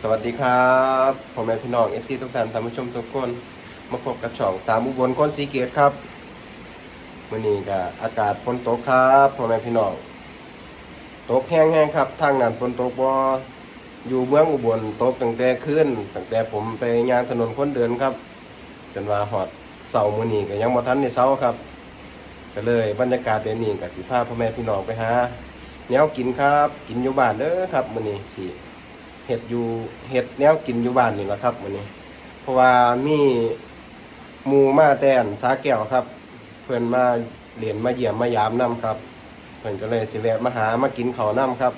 สวัสดีครับพ่อแม่พี่น้องเอฟซีทุกท่านท่านผู้ชมทุกคนมาพบกับช่องตามอุบลคนสีเกตครับวันนี้ก็อากาศฝนตกครับพ่อแม่พี่น้องตกแห้งๆครับทางนั้นฝนตกบ่อยู่เมืองอุบลตกตั้งแต่คืนตั้งแต่ผมไปยางถนนคนเดินครับ จนว่าหอดเสาร์มื้อนี้ก็ยังบ่ทันในเสาครับก็เลยบรรยากาศแบบนี้ก็สิพาพ่อแม่พี่น้องไปหาแนวกินครับ กินอยู่บ้านเด้อครับมื้อนี้สิ เห็ดอยู่เห็ดแนวกินอยู่บ้านนี่แหละครับวันนี้ เพราะว่ามีหมูมาแตนสาแก้วครับ เพื่อนมาเหรียนมาเยี่ยมมายามน้ำครับ เพื่อนก็เลยสิแวะมาหามากินข้าวน้ำครับ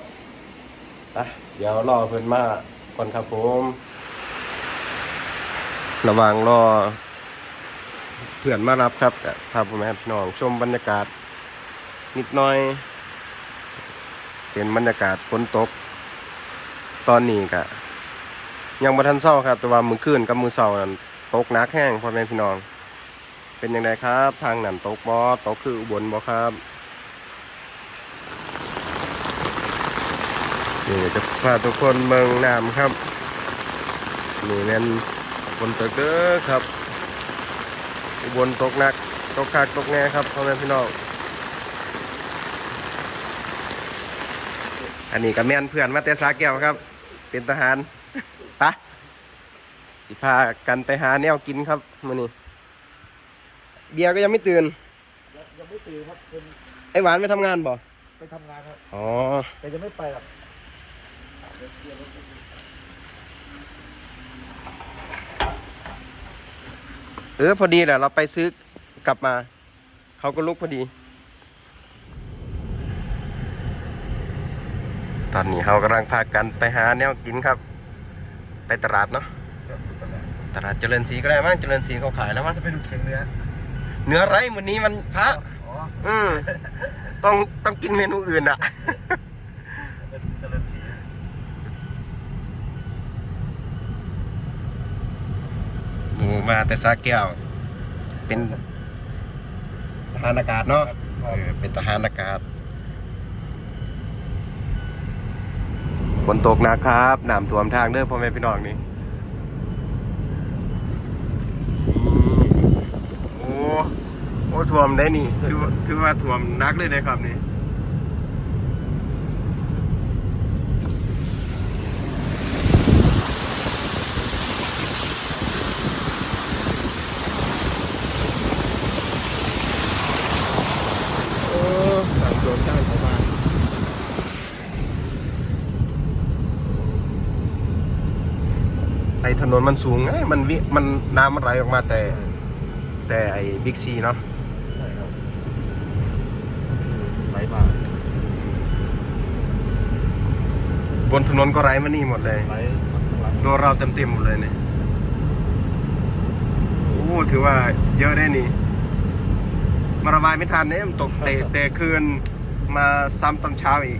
อะเดี๋ยวรอเพื่อนมาก่อนครับผม ระหว่างรอ เพื่อนมารับครับก็พาพ่อแม่พี่น้องชมบรรยากาศ นิดหน่อย เป็นบรรยากาศฝนตก ตอนนี้ก็ยังบ่ทันเศร้าครับ แต่ว่ามือคืนกับมือเศร้านั้นตกนักแห้งพ่อแม่พี่น้อง เป็นยังไงครับ ทางนั้นตกบ่ตกคืออุบลบ่ครับนี่จะพาทุกคนเมืองน้ำครับนี่แม่นฝนตกเด้อครับอุบลตกหนักตกคักตกแน่ครับพ่อแม่พี่น้องอันนี้ก็แม่นเพื่อนมาแต่สาแก้วครับ เป็นทหารปะสิพากันไปหาแนวกินครับมื้อนี้เบียร์ก็ยังไม่ตื่นยังยังไม่ตื่นครับเป็นไอหวานไปทำงานบ่ไปทำงานครับอ๋อแต่ยังไม่ไปครับเออพอดีแหละเราไปซื้อกลับมา เขาก็ลุกพอดี ตอนนี้เรากำลังพากันไปหาแนวกินครับ ไปตลาดเนาะตลาดเจริญศรีก็ได้มั้งเจริญศรีเขาขายแล้วมั้งจะไปดูเขียงเนื้อเนื้อไรวันนี้มันพระอ๋ออืมต้องต้องกินเมนูอื่นอะเป็นเจริญศรีหมูมาแต่ซาแก้ว เป็นทหารอากาศเนาะครับเออเป็นทหารอากาศ นตกหนะครับน้ำท่วมทางเด้อพ่อแม่พี่น้องนี่โอ้โอ้ท่วมได้นี่ถือว่าถือว่าท่วมนักเลยนะครับนี่ โอ้สามโดนจ้างเขามาไอ้ถ นนมันสูงไงมันวิมันน้ำมันไหลออกมาแต่ แต่ไอ้บิ๊กซีเนาะใช่ครับไหลมาบนถนนก็ไหลมานี่หมดเลยไหลข้างหลังโดนเราเต็มเต็มๆหมดเลยเนี่ยโอ้ถือว่าเยอะได้นี่มาระบายไม่ทันเนี่ยมันตกเตะเตะคืนมาซ้ำตอนเช้าอีก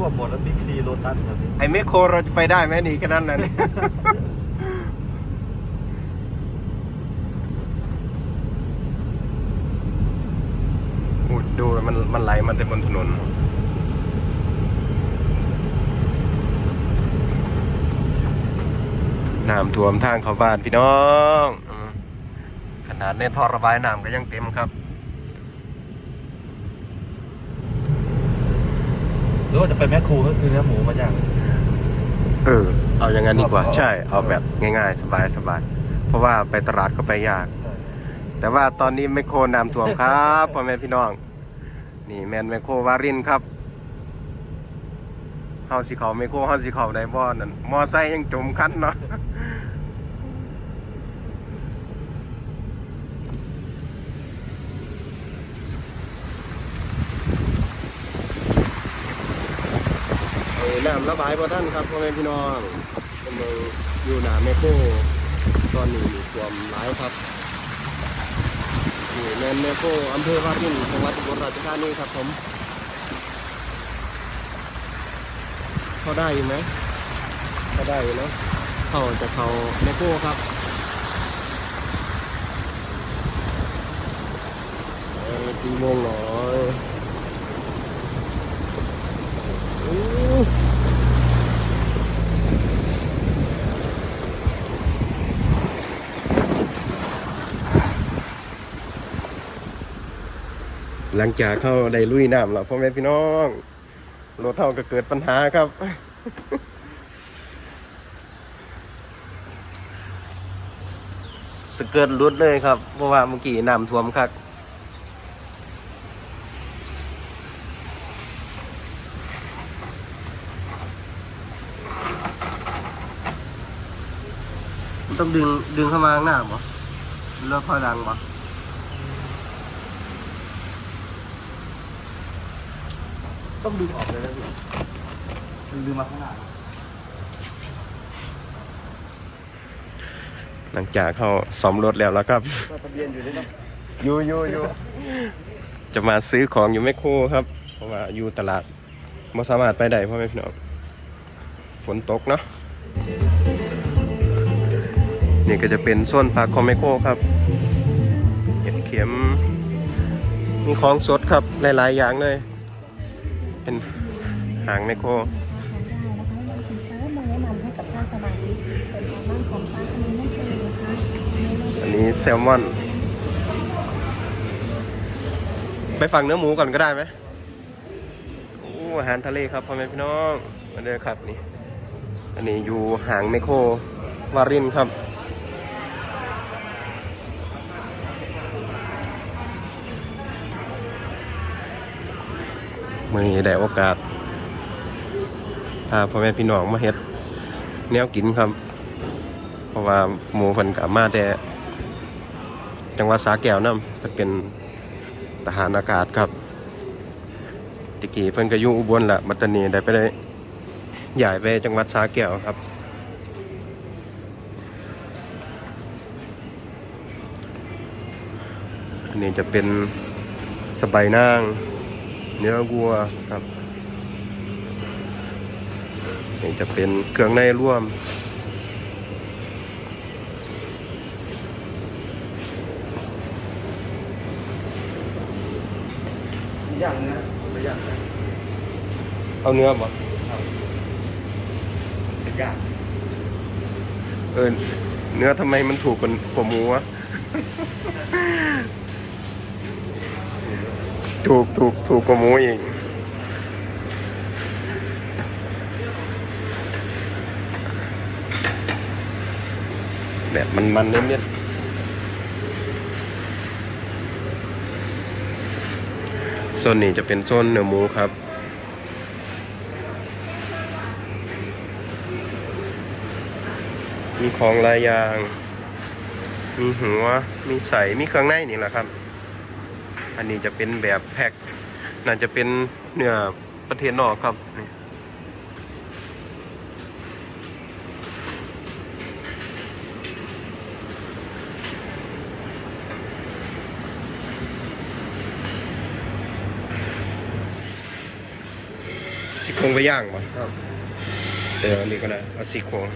ท่วหมดแล้วบิ๊กซีโรตัสครับพี่ไอ้เมคโครเราจะไปได้ไหมนี่แค่นั้นแหละนี่ โอ้ดูมันมันไหลมาแต่บนถนน น้ำท่วมทางเขาบ้านพี่น้อง ขนาดในท่อระบายน้ำก็ยังเต็มครับ หรือว่าจะไปแมคโครก็ซื้อเนื้อหมูมาย่างเออ เอาอย่างนั้นดีกว่าเอาใช่ เอาแบบง่ายๆ สบายๆเพราะว่าไปตลาดก็ไปยากใช่แต่ว่าตอนนี้ไมโครน้ำท่วมครับพ่อแม่พี่น้อง นี่แมนไมโครวารินครับเฮาสิเขาไมโครเฮาสิเขาได้บ่นั่นมอไซค์ยังจมคันเนาะ น้ำระบายบ่ท่านครับพ่อแม่พี่น้องกำลังอยู่หนาแมโครตอนนี้มีท่วมหลายครับนี่แมนแมโคอำเภอวารินจังหวัดอุบลราชธานีครับผมเขาได้อยู่ไหมเขาได้อยู่เนะเขาจะเข้าแมโคครับตีโมงหน่อยอ หลังจากเข้าได้ลุยน้ำแล้วพ่อแม่พี่น้องรถเท่าก็เกิดปัญหาครับ สเกิร์ตรุดเลยครับ เพราะว่าเมื่อกี้น้ำท่วมครับต้องดึงดึงเข้ามาข้างหน้าบ่เลือกค่อยดังบ่ ต้องดึงออกเลยนะพี่ดึงมาข้างหน้าหลังจากเขาซ่อมรถแล้วแล้วครับก็ทะเบียนอยู่ด้วยนะอยู่อยู่อยู่จะมาซื้อของอยู่แมคโครครับ เพราะว่าอยู่ตลาดไม่สามารถไปได้เพราะไม่พี่น้องฝนตกเนาะนี่ก็จะเป็นโซนผักของแมคโครครับเห็ดเข็มมีของสดครับหลายๆอย่างเลย เป็นหางแมโครได้นะคะยังสินค้ามาแนะนให้กับท่านสมาชิกเป็นทาบ้านของปลาอันนี้นั่นเองนะคะอันนี้แซลมอน ไปฝั่งเนื้อหมูก่อนก็ได้ไหมโอ้อาหารทะเลครับพ่อแม่พี่น้องมาเด้อครับนี่ อันนี้อยู่หางไมโครวารินครับ มื่อนี้ได้โอกาสพาพ่อแม่พี่น้องมาเฮ็ดแนวกินครับ เพราะว่าหมูเพิ่นกับมาแต่จังหวัดสาแก้วนํเพิ่นเป็นทหารอากาศครับตะกี้เพิ่นก็อยู่อุบลละบัดตอนนี้ได้ไปได้ย้ายไปจังหวัดสาแก้วครับอันนี้จะเป็นสบายนาง เนื้อวัวครับนี่จะเป็นเครื่องในร่วม อย่างนะไม่อย่างนะเอาเนื้อบ่เป็นอย่างเออเนื้อทำไมมันถูกกว่าผมหมูวะ ถูกถูกถูกกว่าหมูอีกแบบมันมันเน้นๆโซนนี้จะเป็นโซนเนื้อหมูครับมีของหลายอย่าง มีหัว มีใส มีเครื่องในนี่แหละครับ อันนี้จะเป็นแบบแพ็คน่าจะเป็นเนื้อประเทศนอกครับนี่ซี่โครงไปย่างปะเดี๋ยวอันนี้ก็ได้เอาซี่โครง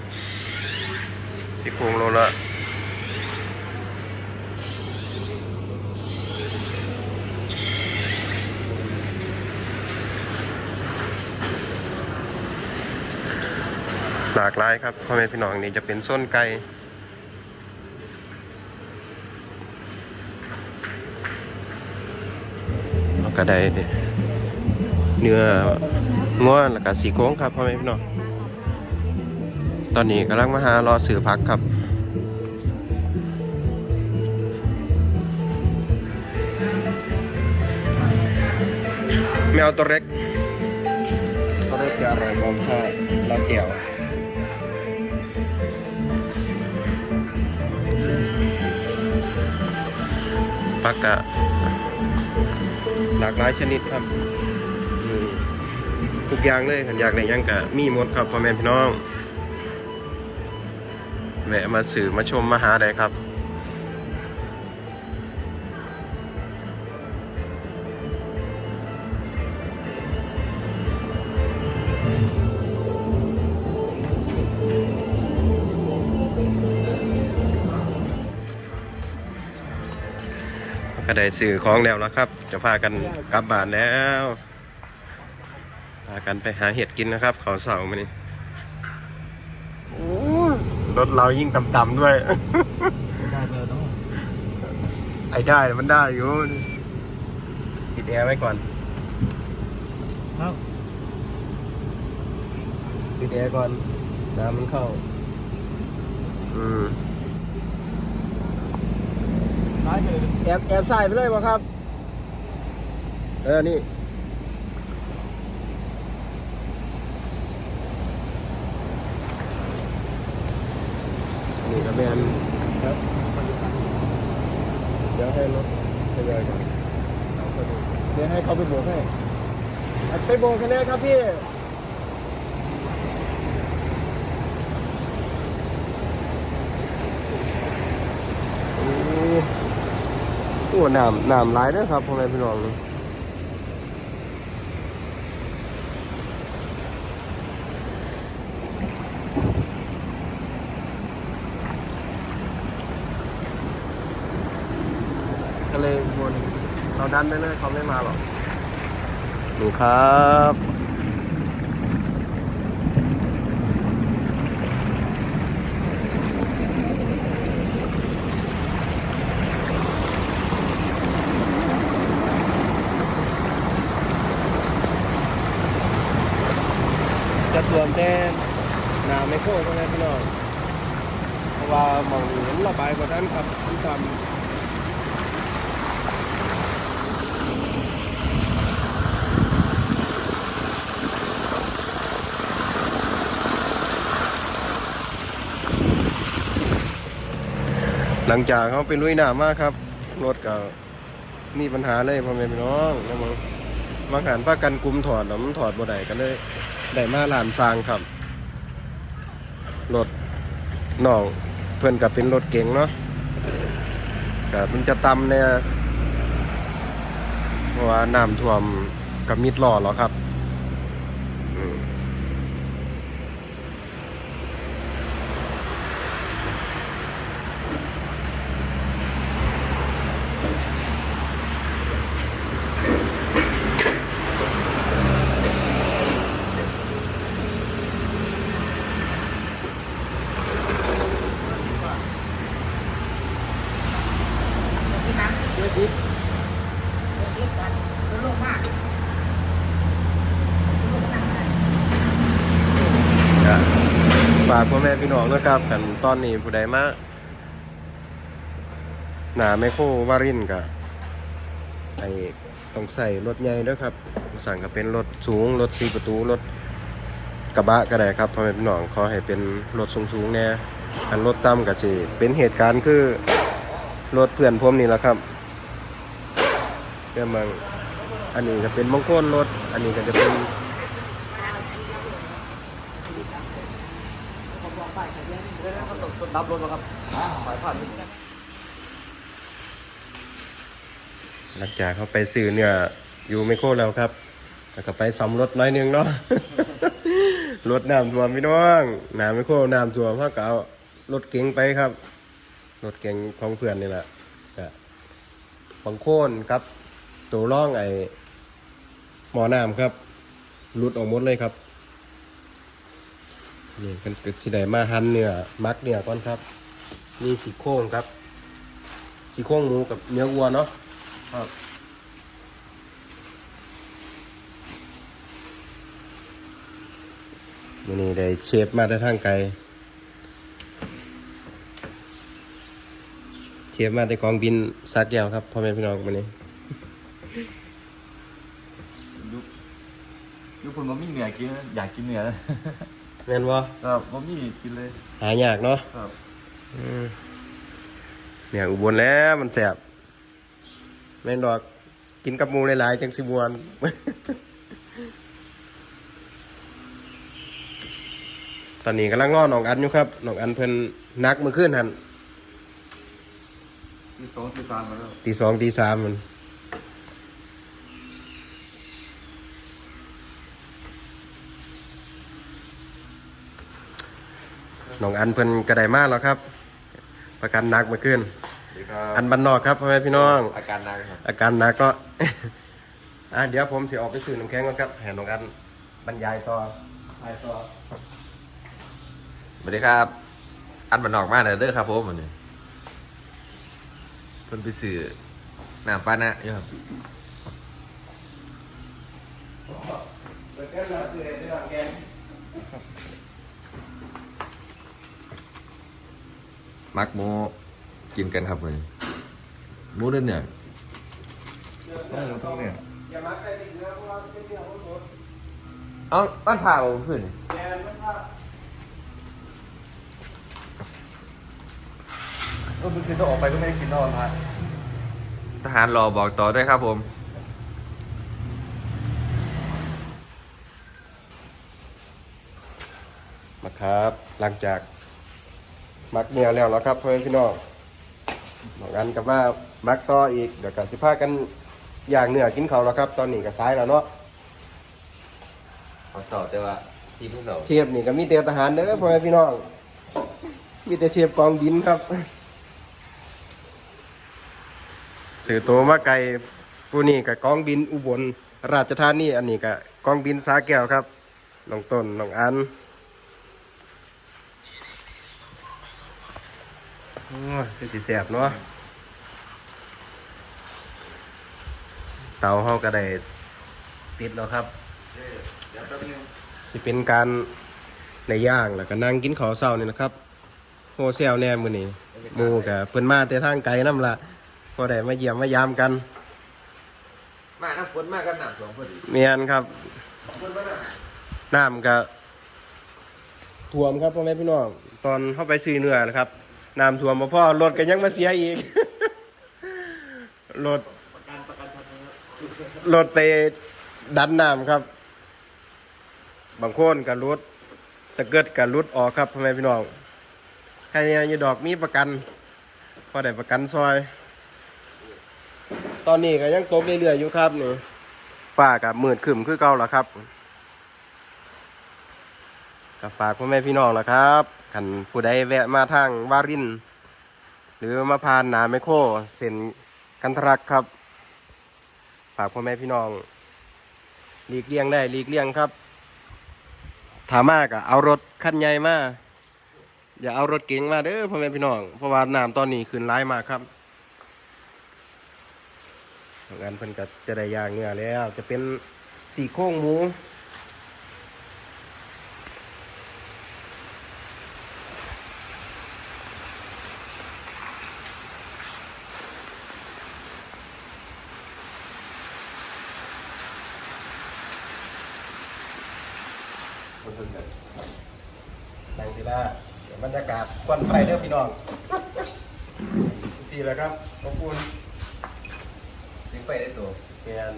ซี่โครงโลละ หลากหลายครับพ่อแม่พี่น้องนี่จะเป็นส้นไก่แล้วก็ได้เนื้อง้อแล้วก็สีโค้งครับพ่อแม่พี่น้องตอนนี้กำลังมาหารอสื่อพักครับไม่เอาตัวเล็กตัวเล็กจะอร่อยกว่าถ้าเราเจียว ปักกะหลากหลายชนิดครับทุกอย่างเลยขันอยากไหนยังกะมีหมดครับพ่อแม่พี่น้องแวะมาสื่อมาชมมาหาได้ครับ ได้สื่อของแล้วแล้วครับ จะพากันกลับบ้านแล้วพากันไปหาเห็ดกินนะครับเขาเสามานี่รถเรายิ่งต่ำๆด้วยไม่ได้เลยต้องไอ้ได้มันได้อยู่ติดดแอร์ไว้ก่อนครับปิดแอร์ก่อนน้ำมันเข้า อืม ร้ายเลย แอบแอบใส่ไปเลยวะครับ เออ นี่ นี่ก็แมนครับเดี๋ยวให้รถทยอยก่อนเดี๋ยวให้เขาไปโบกให้อะไปโบกกันแน่ครับพี่ โอ้ โหน้ำน้ำร้ายเด้วยครับพ่อแม่พี่น้องก็เลยวนเราดันไปเลยเขาไม่มาหรอกดูครับ จะรวมแต่น้ำไม่โค้ง พ่อแม่พี่น้องเพราะว่าหมองน้ำระบายกว่านั้นครับที่ทำหลังจากเขาไปลุยหน้ำมากครับรถก็มีปัญหาเลยพ่อแม่พี่น้องนะมึงบางหันป้ากันกลุมถอดแล้วมันถอดบ่ได้ก็เลยได้มาลานซางครับ รถน้องเพื่อนกับเป็นรถเก่งเนาะแต่มันจะตำเนี่ยเพราะว่าน้ำท่วมกับมิดล่อหรอครับากพ่อแม่พี่น้องนะครับกันตอนนี้ผู้ใดมาหนาไมโครวารินกับไอต้องใส่รถใหญ่ด้วยครับสั่งก็เป็นรถสูงรถสี่ประตูรถกระบะก็ได้ครับพ่อแม่พี่น้องขอให้เป็นรถสูงๆแน่อันรถต่ำก็จะเป็นเหตุการณ์คือรถเพื่อนผมนี่แหละครับเพื่อนมังอันนี้ก็เป็นบางคนรถ อันนี้ก็จะเป็น รับรถมาครับหมายผ่านหลังจากเขาไปซื้อเนื้ออยู่ไมโครแล้วครับ แล้วก็ไปซ่อมรถน้อยนึงเนาะรถน้ำท่วมพี่น้องน้ำไมโครน้ำท่วมเขาก็เอารถเก๋งไปครับ รถเก๋งของเพื่อนนี่แหละก็บางโคนครับ ตัวร่องไอ้หมอน้ำครับหลุดออกหมดเลยครับ นี่เป็นกสิได้มาหั่นเนื้อมักเนื้อก่อนครับนี่สีโครงครับสีโครงหมูกับเนื้อวัวเนาะครับวันนี้ได้เชฟมาแต่ทางไกลเชฟมาแต่กองบินสักแก้วครับพ่อแม่พี่น้องวันนี้ยุคยุคคนบ่มีเหนือกินอยากกินเหนือ แม่นบ่ครับบ่มีกินเลย หายากเนาะครับอืมเนี่ยอุบลแล้วมันแสบแม่นดอกกินกับหมูหลายๆจังสิมวนตอนนี้กำลังง้อน้องอันอยู่ครับน้องอันเพิ่นนักเมื่อคืนหันที่สองที่สามมาแล้วตีสองตีสามมัน น้องอันเพิ่นกระไดมาแล้วครับ ประกันหนักเมื่อคืนดีครับอันบันนอกครับพ่อแม่พี่น้อง อาการหนักครับ อาการหนักก็ อะเดี๋ยวผมสิออกไปซื้อน้ำแข็งก่อนครับให้น้องอันบรรยายต่อถ่ายต่อสวัสดีครับ อันมันออกมาเด้อครับผมวันนี้เพิ่นไปสื่อน้ำปานะอยู่ครับเรื่องหนาเสือเรื่องแกง มักหมูกินกันครับมือนี้หมูเด่นเนี่ยต้องหมูต้องเนี่ยอย่ามาใส่ติดเนื้อเพราะว่าเป็นเนื้อของสดเอาบ้านผ่าผมขึ้นแกงไม่พลาดก็เมื่อคืนต้องออกไปก็ไม่ได้กินนอนพักทหารรอบอกต่อด้วยครับผมมาครับ หลังจาก มักเนื้อแล้วแล้วครับพ่อแม่พี่น้องบอกกันกับว่ามักต่ออีกเดี๋ยวกันสิพากันย่างเนื้อกินเขาวแล้วครับ ตอนนี้ก็สายแล้วเนาะขอสอบแต่ว่าทีผู้สอบเชฟนี่ก็มีแต่ทหารเด้อพ่อแม่พี่น้อง มีแต่เชฟกองบินครับสื่อตัวมาไกลผู้นี่กับกองบินอุบลราชธานีอันนี้กับกองบินสาแก้วครับน้องต้นน้องอันโอ้ย คือสิแสบเนาะเตาเฮาก็ได้ติดแล้วครับสิเป็นการในย่างแล้วก็นั่งกินข้าวเช้านี่นะครับโฮเซลแน่มื้อนี้หมู่กับเพิ่นมาแต่ทางไกลนำละพอได้มาเยี่ยมมายามกัน มาน้ำฝนมากกันหนักสองพอดีเมียนครับฝนมาหนักน้ำก็ท่วมครับพ่อแม่พี่น้องตอนเข้าไปซื้อเนื้อนะครับ น้ำท่วมบ่พอรถก็ยังมาเสียอีก รถรถไปดันน้ำครับ บางคนกับรถสเกิดกับรถออกครับพ่อแม่พี่น้องใครอยู่ดอกมีประกันพอได้ประกันซอย ตอนนี้ก็ยังตกเรื่อยๆอยู่ครับนี่ฝ้ากับมืดขึ้นคือเก่าแล้วครับกับฝากพ่อแม่พี่น้องแล้วครับ ขันผู้ใดแวะมาทางวาริน หรือมาผ่านนาไมโครเส้นกันทรักครับฝากพ่อแม่พี่น้องหลีกเลี่ยงได้หลีกเลี่ยงครับถามมากอะเอารถคันใหญ่มาอย่าเอารถเก๋งมาเด้อพ่อแม่พี่น้องเพราะว่าน้ำตอนนี้ขึ้นร้ายมากครับงานเพิ่นก็จะได้ยางเนื้อแล้ว จะเป็นสี่โครงหมู นั่งทีละเดี๋ยวบรรยากาศควันไฟเด้อพี่น้องสี่แล้วครับขอบคุณถึงไปได้ตัวเมียน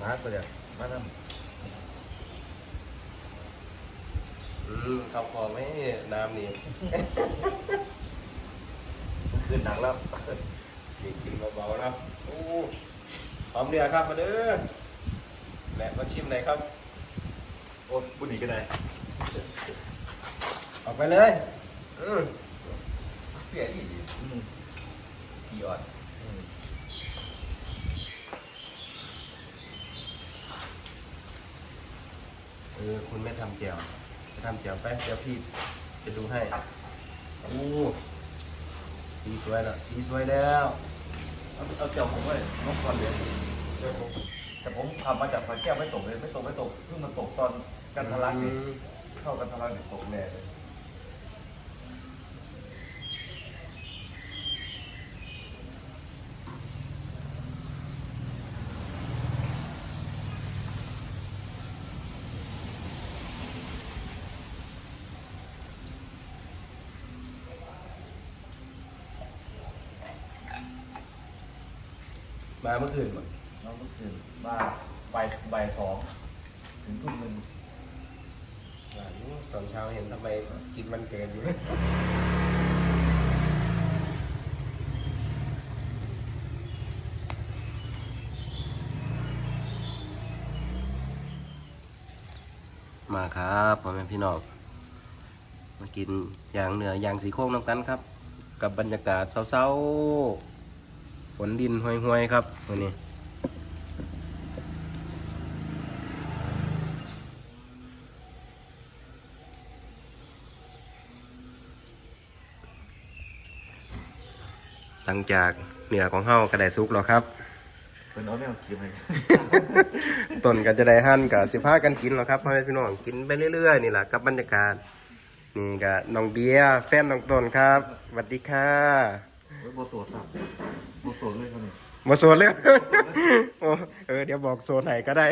มาร์กไปเลยมาทอืมข้าวคอไหมน้ำนี่ำคืนหนังแล้วกินกินเบาๆนะโอ้ หอมเดือครับมาเด้อแหละมาชิมหน่อยครับ โอ้บุญหนีกันไหนออกไปเลยอืมเปลี่ยนที่ดีอืมทีออดอืมเออคุณไม่ทำแจ่วไปทำแจ่วไปเดี๋ยวพี่จะดูให้โอ้สีสวยแล้วสีสวยแล้ว เอาเอาเจียวผมไว้น้องก่อนเดี๋ยวเดี๋ยวผมแต่ผมทำมาจากสายแก้วไม่ตกเลยไม่ตกไม่ตกเพิ่งมาตกตอนกันทะลักอืนี่มเข้ากันทะลักเนี่ยตกแน่เลย มาเมื่อคืนบ่น้องก็คือมาบ่ายบ่ายสองถึงทุ่มหนึ่งว่าอยู่ตอนเช้าเห็นทำไมกินมันเกินอยู่ มาครับพ่อแม่พี่น้องมากินอย่างเหนืออย่างสีโค้งน้ำกันครับ กับบรรยากาศเศร้าๆฝนดินห่วยๆครับ วันนี้หลังจากเนื้อของเฮาก็ได้สุกแล้วครับเป็นเอาแนวเก็บเลยต้นก็จะได้หั่นกับสิพากันกินแล้วครับพ่อแม่พี่น้องกินไปเรื่อยๆนี่แหละกับบรรยากาศนี่ก็น้องเบียร์แฟนน้องต้นครับสวัสดีค่ะเฮ้ยโบโซสับโบโซเลยเขาเนี่ย มาโซนเลยโอ้เออเดี๋ยวบอกโซนไหนก็ได้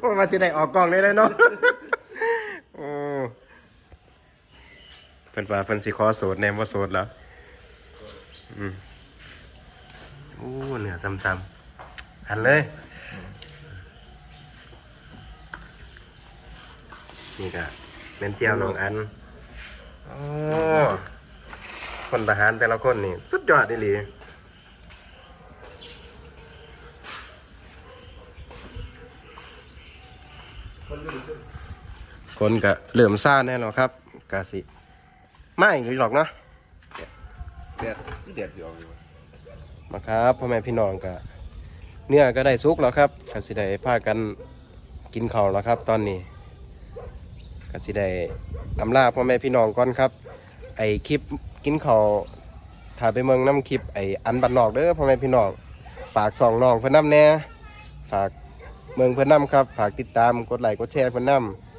โอ้มาสิได้ออกกล้องได้เลยเนาะโอ้เพิ่นว่าเพิ่นสิขอโสดแนมว่าโสดแล้วอืมโอ้เหนือซ้ำๆหันเลย นี่ก็เป็นเจียวน้องอันโอ้คนทหารแต่ละคนนี่ สุดยอดดีหลี นก็เหลื่อมซ่าแน่นอนครับกาสิไม่หรอกเนาะเดือดเดือดสิออกอยู่มาครับพ่อแม่พี่น้องก็เนื้อก็ได้สุกแล้วครับกาสิได้พากันกินข้าวแล้วครับ ตอนนี้กาสิได้อำลาพ่อแม่พี่น้องก่อนครับ ไอคลิปกินข้าวถ่ายไปเมืองน้ำคลิปไออันบันนอกเด้อพ่อแม่พี่น้องฝากสองน้องเพื่อนน้ำแน่ฝากเมืองเพื่อนน้ำครับ ฝากติดตามกดไลค์กดแชร์เพื่อนน้ำ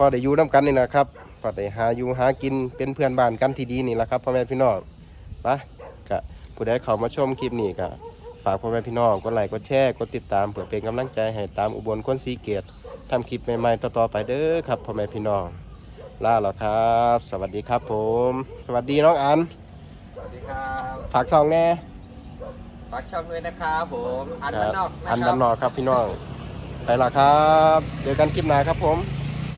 พอได้อยู่น้ำกันนี่นะครับพอได้หาอยู่หากินเป็นเพื่อนบ้านกันที่ดีนี่แหละครับพ่อแม่พี่น้องไปะกะผู้ใดเข้ามาชมคลิปนี้กะฝากพ่อแม่พี่น้องกดไลค์กดแชร์กดติดตามเพื่อเป็นกำลังใจให้ตามอุบลคนสีเกตทำคลิปใหม่ๆต่อๆไปเด้อครับพ่อแม่พี่น้องลาแล้วครับ สวัสดีครับผม สวัสดีน้องอัน สวัสดีครับฝากซองแน่ฝากช่องด้วยนะครับผม อันบ้านนอกนะอันคดัรันบนอกครับพี่น้องไปและครับ เจอกันคลิปหน้าครับผม